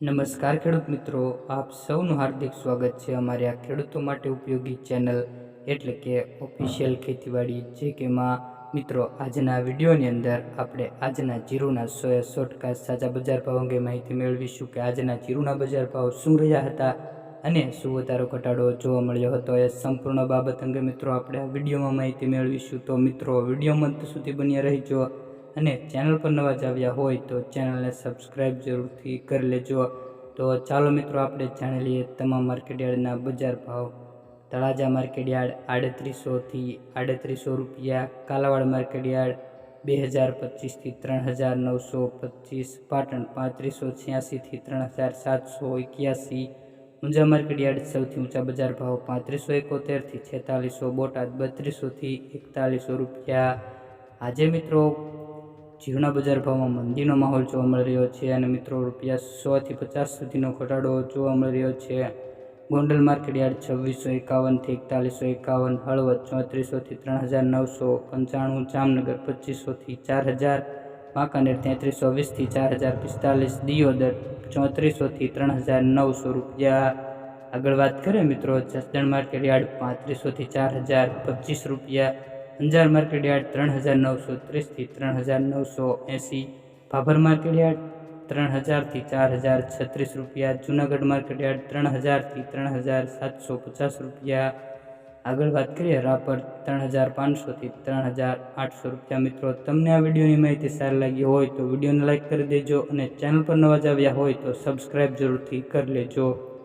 નમસ્કાર ખેડૂત મિત્રો, આપ સૌનું હાર્દિક સ્વાગત છે અમારી આ ખેડૂતો માટે ઉપયોગી ચેનલ એટલે કે ઓફિશિયલ ખેતીવાડી જે કે માં મિત્રો, આજના વિડીયોની અંદર આપણે આજના જીરુના સો એ સો ટકા સાચા બજાર ભાવ અંગે માહિતી મેળવીશું કે આજના જીરુના બજાર ભાવ શું રહ્યા હતા અને શું વધારો ઘટાડો જોવા મળ્યો હતો એ સંપૂર્ણ બાબત અંગે મિત્રો, આપણે આ વિડીયોમાં માહિતી મેળવીશું. તો મિત્રો, વીડિયો મંત સુધી બન્યા રહીજો. અને ચેનલ પર નવા જ આવ્યા હોય તો ચેનલને સબસ્ક્રાઈબ જરૂરથી કરી લેજો. તો ચાલો મિત્રો, આપણે જાણી લઈએ તમામ માર્કેટયાર્ડના બજાર ભાવ. તળાજા માર્કેટયાર્ડ આડત્રીસોથી આડત્રીસો રૂપિયા, કાલાવાડ માર્કેટયાર્ડ બે હજાર પચીસથી ત્રણ હજાર નવસો પચીસ, પાટણ પાંત્રીસો છ્યાસીથી ત્રણ હજાર સાતસો એક્યાસી, ઊંઝા માર્કેટયાર્ડ સૌથી ઊંચા બજાર ભાવ પાંત્રીસો એકોતેરથી છેતાલીસો, બોટાદ બત્રીસોથી એકતાલીસો રૂપિયા. આજે મિત્રો જીવના બજાર ભાવમાં મંદીનો માહોલ જોવા મળી રહ્યો છે અને મિત્રો, રૂપિયા સોથી પચાસ સુધીનો ઘટાડો જોવા મળી રહ્યો છે. ગોંડલ માર્કેટયાર્ડ છવ્વીસો એકાવનથી એકતાલીસો એકાવન, હળવદ ચોત્રીસોથી ત્રણ હજાર નવસો, પંચાણું, જામનગર પચીસોથી ચાર હજાર, વાંકાનેર તેત્રીસો વીસથી ચાર હજાર પિસ્તાલીસ, દિયોદર ચોત્રીસોથી ત્રણ હજાર નવસો રૂપિયા. આગળ વાત કરીએ મિત્રો, જસદણ માર્કેટયાર્ડ પાંત્રીસોથી ચાર હજાર પચીસ રૂપિયા. અંજાર માર્કેટ યાર્ડ ત્રણ હજાર નવસો ત્રીસથી ત્રણ હજાર નવસો એંસી, ભાભર માર્કેટયાર્ડ ત્રણ હજારથી ચાર હજાર છત્રીસ રૂપિયા, જૂનાગઢ માર્કેટયાર્ડ ત્રણ હજારથી ત્રણ હજાર સાતસો પચાસ રૂપિયા. આગળ વાત કરીએ રાપર ત્રણ હજાર પાંચસોથી ત્રણ હજાર આઠસો રૂપિયા. મિત્રો, તમને આ વિડીયોની માહિતી સારી લાગી હોય તો વિડીયોને લાઇક કરી દેજો અને ચેનલ પર નવા જ આવ્યા હોય તો સબસ્ક્રાઈબ જરૂરથી કરી લેજો.